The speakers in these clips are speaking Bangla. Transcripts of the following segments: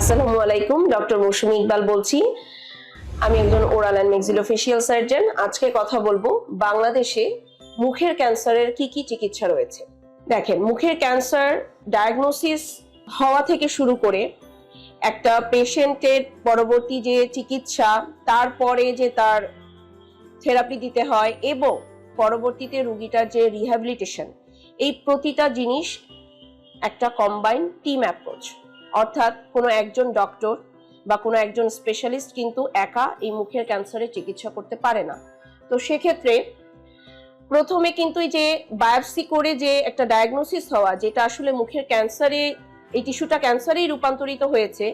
আসসালামু আলাইকুম, ডক্টর মৌসুমী ইকবাল বলছি। আমি একজন ওরাল অ্যান্ড মেক্সিলোফেশিয়াল সার্জন। আজকে কথা বলব বাংলাদেশে মুখের ক্যান্সারের কি কি চিকিৎসা রয়েছে। দেখেন, মুখের ক্যান্সার ডায়াগনোসিস হওয়া থেকে শুরু করে একটা পেশেন্টের পরবর্তী যে চিকিৎসা, তারপরে যে তার থেরাপি দিতে হয় এবং পরবর্তীতে রুগীটার যে রিহ্যাবিলিটেশন, এই প্রতিটা জিনিস একটা কম্বাইন টিম অ্যাপ্রোচ অর্থাৎ কোনো একজন ডক্টর বা কোনো একজন স্পেশালিস্ট কিন্তু একা এই মুখের ক্যান্সারের চিকিৎসা করতে পারে না। তো সেক্ষেত্রে প্রথমে কিন্তু যে বায়োপসি করে যে একটা ডায়াগনোসিস হওয়া, যেটা আসলে মুখের ক্যান্সারে এই টিস্যুটা ক্যান্সারেই রূপান্তরিত হয়েছে,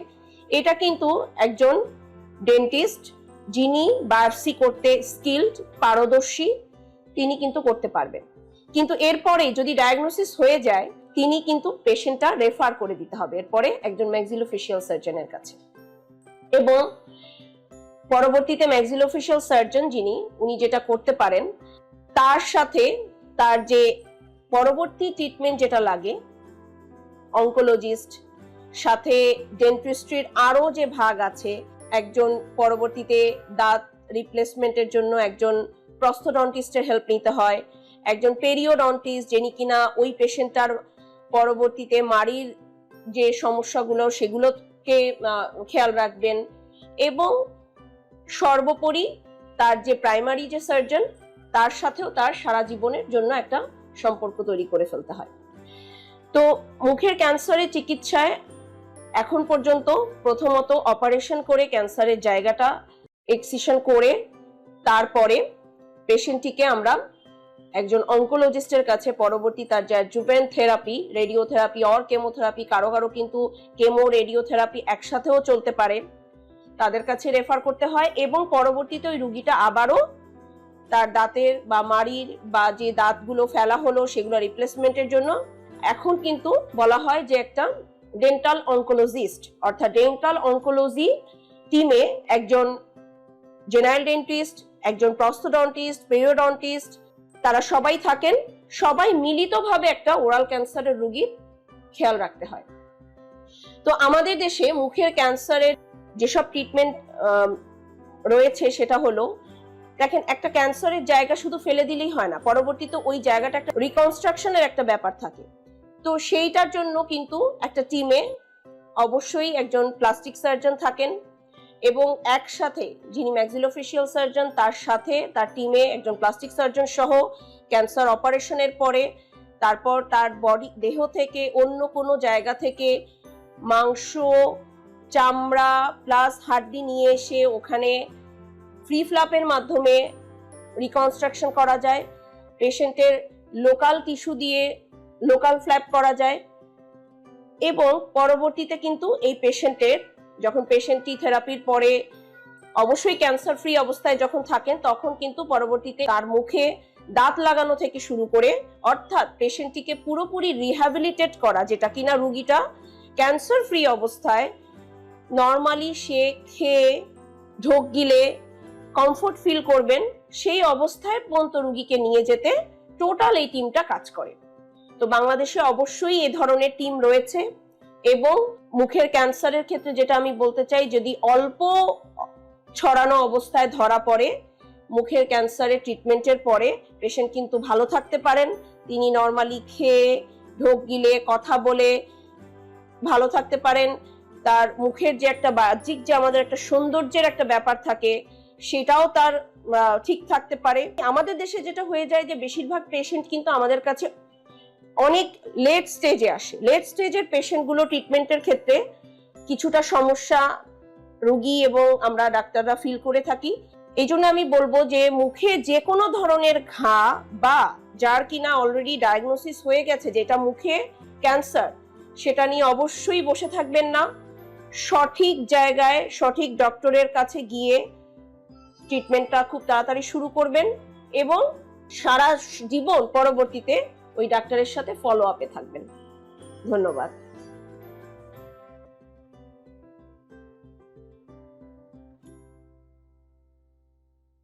এটা কিন্তু একজন ডেন্টিস্ট যিনি বায়োপসি করতে স্কিল্ড পারদর্শী, তিনি কিন্তু করতে পারবেন। কিন্তু এরপরে যদি ডায়াগনোসিস হয়ে যায়, তিনি কিন্তু পেশেন্টটা রেফার করে দিতে হবে। এরপরে একজন ম্যাক্সিলোফেশিয়াল সার্জনের কাছে। এবং পরবর্তীতে ম্যাক্সিলোফেশিয়াল সার্জন যিনি, উনি যেটা করতে পারেন, তার সাথে তার যে পরবর্তী ট্রিটমেন্ট যেটা লাগে অঙ্কোলজিস্ট সাথে ডেন্টিস্ট্রির আরও যে ভাগ আছে, একজন পরবর্তীতে দাঁত রিপ্লেসমেন্টের জন্য একজন প্রস্থডন্টিস্টের হেল্প নিতে হয় একজন পেরিওডন্টিস্ট যিনি কিনা ওই পেশেন্টটার পরবর্তীতে মাড়ির যে সমস্যাগুলো সেগুলোকে খেয়াল রাখবেন এবং সর্বোপরি তার যে প্রাইমারি যে সার্জন তার সাথেও তার সারা জীবনের জন্য একটা সম্পর্ক তৈরি করে ফেলতে হয়। তো মুখের ক্যান্সারের চিকিৎসায় এখন পর্যন্ত প্রথমত অপারেশন করে ক্যান্সারের জায়গাটা এক্সিশন করে তারপরে পেশেন্টটিকে আমরা একজন অঙ্কোলজিস্টের কাছে পরবর্তী তার যা জুভেন থেরাপি রেডিওথেরাপি অর কেমোথেরাপি কারও কারও কিন্তু কেমো রেডিওথেরাপি একসাথেও চলতে পারে। তাদের কাছে রেফার করতে হয় এবং পরবর্তীতে ওই রুগীটা আবারও তার দাঁতের বা মাড়ির বা যে দাঁতগুলো ফেলা হলো সেগুলো রিপ্লেসমেন্টের জন্য। এখন কিন্তু বলা হয় যে একটা ডেন্টাল অঙ্কোলজিস্ট অর্থাৎ ডেন্টাল অঙ্কোলজি টিমে একজন জেনারেল ডেন্টিস্ট একজন প্রস্থডন্টিস্ট পেরিওডন্টিস্ট তারা সবাই থাকেন, সবাই মিলিতভাবে একটা ওরাল ক্যান্সারের রোগীর খেয়াল রাখতে হয়। তো আমাদের দেশে মুখের ক্যান্সারের যেসব ট্রিটমেন্ট রয়েছে সেটা হলো, দেখেন একটা ক্যান্সারের জায়গা শুধু ফেলে দিলেই হয় না, পরবর্তীতে ওই জায়গাটা একটা রিকনস্ট্রাকশনের একটা ব্যাপার থাকে। তো সেইটার জন্য কিন্তু একটা টিমে অবশ্যই একজন প্লাস্টিক সার্জন থাকেন এবং একসাথে যিনি ম্যাক্সিলোফেশিয়াল সার্জন তার সাথে তার টিমে একজন প্লাস্টিক সার্জন সহ ক্যান্সার অপারেশনের পরে, তারপর তার বডি দেহ থেকে অন্য কোনো জায়গা থেকে মাংস, চামড়া প্লাস হাড্ডি নিয়ে এসে ওখানে ফ্রি ফ্লাপের মাধ্যমে রিকনস্ট্রাকশন করা যায়। পেশেন্টের লোকাল টিস্যু দিয়ে লোকাল ফ্ল্যাপ করা যায়। এবং পরবর্তীতে কিন্তু এই পেশেন্টের যখন পেশেন্টটি থেরাপির পরে অবশ্যই ক্যান্সার ফ্রি অবস্থায় যখন থাকেন, তখন কিন্তু পরবর্তীতে তার মুখে দাঁত লাগানো থেকে শুরু করে অর্থাৎ পেশেন্টটিকে পুরোপুরি রিহ্যাবিলিটেট করা, যেটা কিনা রুগীটা ক্যান্সার ফ্রি অবস্থায় নর্মালি সে খেয়ে, ঢোক গিলে কমফোর্ট ফিল করবেন, সেই অবস্থায় পর্যন্ত রুগীকে নিয়ে যেতে টোটাল এই টিমটা কাজ করে। তো বাংলাদেশে অবশ্যই এ ধরনের টিম রয়েছে। এবং মুখের ক্যান্সারের ক্ষেত্রে যেটা আমি বলতে চাই, যদি অল্প ছড়ানো অবস্থায় ধরা পড়ে, মুখের ক্যান্সারের ট্রিটমেন্টের পরে পেশেন্ট কিন্তু ভালো থাকতে পারেন। তিনি নর্মালি খেয়ে, ঢোক গিলে, কথা বলে ভালো থাকতে পারেন। তার মুখের যে একটা বাহ্যিক যে আমাদের একটা সৌন্দর্যের একটা ব্যাপার থাকে, সেটাও তার ঠিক থাকতে পারে। আমাদের দেশে যেটা হয়ে যায় যে, বেশিরভাগ পেশেন্ট কিন্তু আমাদের কাছে অনেক লেট স্টেজে আসে। লেট স্টেজের পেশেন্টগুলো ট্রিটমেন্টের ক্ষেত্রে কিছুটা সমস্যা, রোগী এবং আমরা ডাক্তাররা ফিল করে থাকি। এই জন্য আমি বলব যে, মুখে যে কোনো ধরনের ঘা বা যার কিনা অলরেডি ডায়াগনোসিস হয়ে গেছে, যেটা মুখে ক্যান্সার সেটা নিয়ে অবশ্যই বসে থাকবেন না। সঠিক জায়গায় সঠিক ডক্টরের কাছে গিয়ে ট্রিটমেন্টটা খুব তাড়াতাড়ি শুরু করবেন এবং সারা জীবন পরবর্তীতে ওই ডাক্তারের সাথে ফলো আপে থাকবেন। ধন্যবাদ।